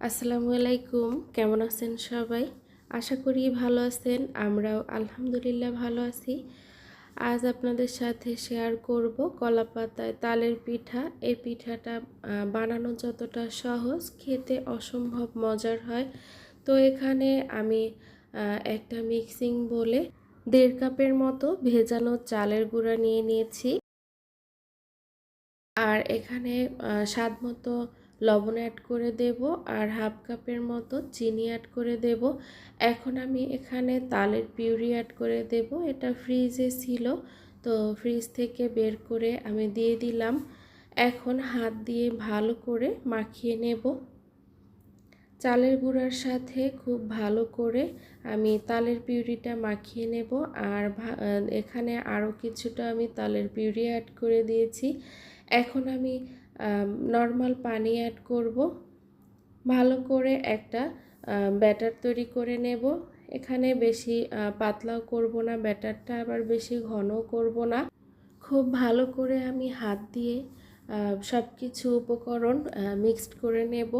আসসালামু আলাইকুম, কেমন আছেন সবাই? আশা করি ভালো আছেন, আমরাও আলহামদুলিল্লাহ ভালো আছি। আজ আপনাদের সাথে শেয়ার করব কলা পাতায় তালের পিঠা। এই পিঠাটা বানানো যতটা সহজ, খেতে অসম্ভব মজার হয়। তো এখানে আমি একটা মিক্সিং বলে দেড় কাপের মতো ভেজানো চালের গুঁড়া নিয়ে নিয়েছি। আর এখানে স্বাদ মতো লবণ অ্যাড করে দেব আর হাফ কাপের মতো চিনি অ্যাড করে দেব। এখন আমি এখানে তালের পিউরি অ্যাড করে দেব। এটা ফ্রিজে ছিল, তো ফ্রিজ থেকে বের করে আমি দিয়ে দিলাম। এখন হাত দিয়ে ভালো করে মাখিয়ে নেব। চালের গুঁড়ার সাথে খুব ভালো করে আমি তালের পিউরিটা মাখিয়ে নেব। আর এখানে আরও কিছুটা আমি তালের পিউরি অ্যাড করে দিয়েছি। এখন আমি নর্মাল পানি অ্যাড করব। ভালো করে একটা ব্যাটার তৈরি করে নেব। এখানে বেশি পাতলাও করব না, ব্যাটারটা আবার বেশি ঘনও করব না। খুব ভালো করে আমি হাত দিয়ে সব কিছু উপকরণ মিক্সড করে নেব।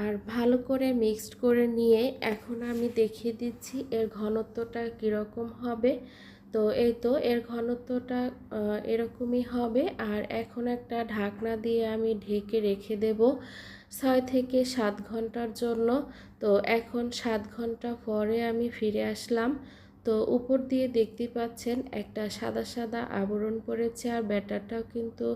আর ভালো করে মিক্সড করে নিয়ে এখন আমি দেখিয়ে দিচ্ছি এর ঘনত্বটা কীরকম হবে। তো এই তো এর ঘনত্বটা এরকমই হবে। আর এখন একটা ঢাকনা দিয়ে আমি ঢেকে রেখে দেব ছয় থেকে সাত ঘণ্টার জন্য। তো এখন সাত ঘণ্টা পরে আমি ফিরে আসলাম। তো উপর দিয়ে দেখতে পাচ্ছেন একটা সাদা সাদা আবরণ পড়েছে আর ব্যাটারটাও কিন্তু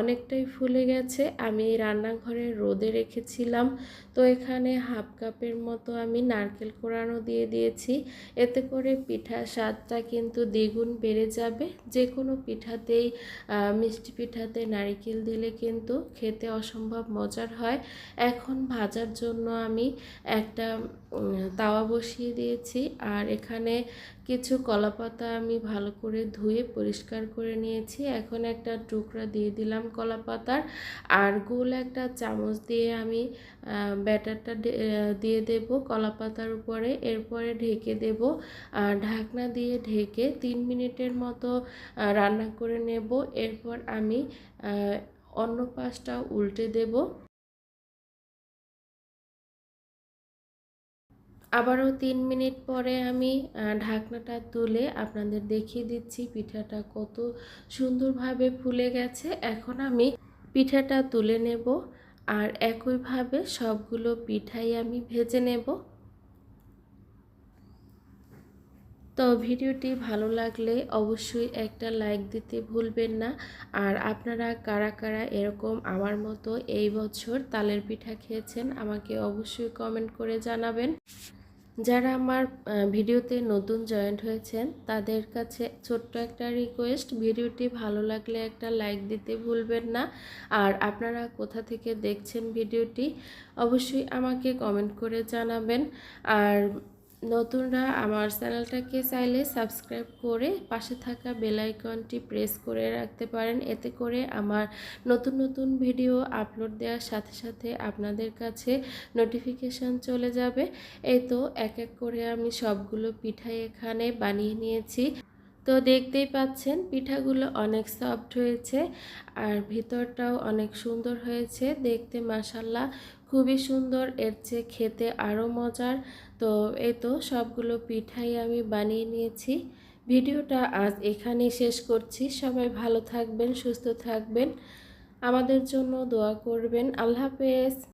অনেকটাই ফুলে গেছে। আমি রান্নাঘরে রোদে রেখেছিলাম। তো এখানে হাফ কাপের মতো আমি নারকেল কোরানো দিয়ে দিয়েছি। এতে করে পিঠার স্বাদটা কিন্তু দ্বিগুণ বেড়ে যাবে। যে কোনো পিঠাতেই মিষ্টি পিঠাতে নারিকেল দিলে কিন্তু খেতে অসম্ভব মজার হয়। এখন ভাজার জন্য আমি একটা তাওয়া বসিয়ে দিয়েছি। আর এখানে কিছু কলাপাতা আমি ভালো করে ধুয়ে পরিষ্কার করে নিয়েছি। এখন একটা টুকরা দিয়ে দিলাম কলাপাতার। আর গোল একটা চামচ দিয়ে আমি ব্যাটারটা দিয়ে দেব কলাপাতার উপরে। এরপরে ঢেকে দেব আর ঢাকনা দিয়ে ঢেকে তিন মিনিটের মতো রান্না করে নেব। এরপর আমি অন্য পাশটা উল্টে দেব। আবারও তিন মিনিট পরে আমি ঢাকনাটা তুলে আপনাদের দেখিয়ে দিচ্ছি পিঠাটা কত সুন্দরভাবে ফুলে গেছে। এখন আমি পিঠাটা তুলে নেব আর একইভাবে সবগুলো পিঠাই আমি ভেজে নেব। তো ভিডিওটি ভালো লাগলে অবশ্যই একটা লাইক দিতে ভুলবেন না। আর আপনারা কারা কারা এরকম আমার মতো এই বছর তালের পিঠা খেয়েছেন আমাকে অবশ্যই কমেন্ট করে জানাবেন। যারা আমার ভিডিওতে নতুন জয়েন্ট হয়েছেন, তাদের কাছে ছোট্ট একটা রিকোয়েস্ট ভিডিওটি ভালো লাগলে একটা লাইক দিতে ভুলবেন না। আর আপনারা কোথা থেকে দেখছেন ভিডিওটি, অবশ্যই আমাকে কমেন্ট করে জানাবেন। আর নতুনরা আমার চ্যানেলটাকে চাইলে সাবস্ক্রাইব করে পাশে থাকা বেলাইকনটি প্রেস করে রাখতে পারেন। এতে করে আমার নতুন নতুন ভিডিও আপলোড দেওয়ার সাথে সাথে আপনাদের কাছে নোটিফিকেশান চলে যাবে। এই তো এক এক করে আমি সবগুলো পিঠাই এখানে বানিয়ে নিয়েছি। তো দেখতেই পাচ্ছেন, পিঠাগুলো অনেক সফট হয়েছে আর ভিতরটাও অনেক সুন্দর হয়েছে। দেখতে মাসাল্লাহ খুবই সুন্দর, এর চেয়ে খেতে আরও মজার। তো এই তো সবগুলো পিঠাই আমি বানিয়ে নিয়েছি। ভিডিওটা আজ এখানেই শেষ করছি। সবাই ভালো থাকবেন, সুস্থ থাকবেন। আমাদের জন্য দোয়া করবেন। আল্লাহ হাফেজ।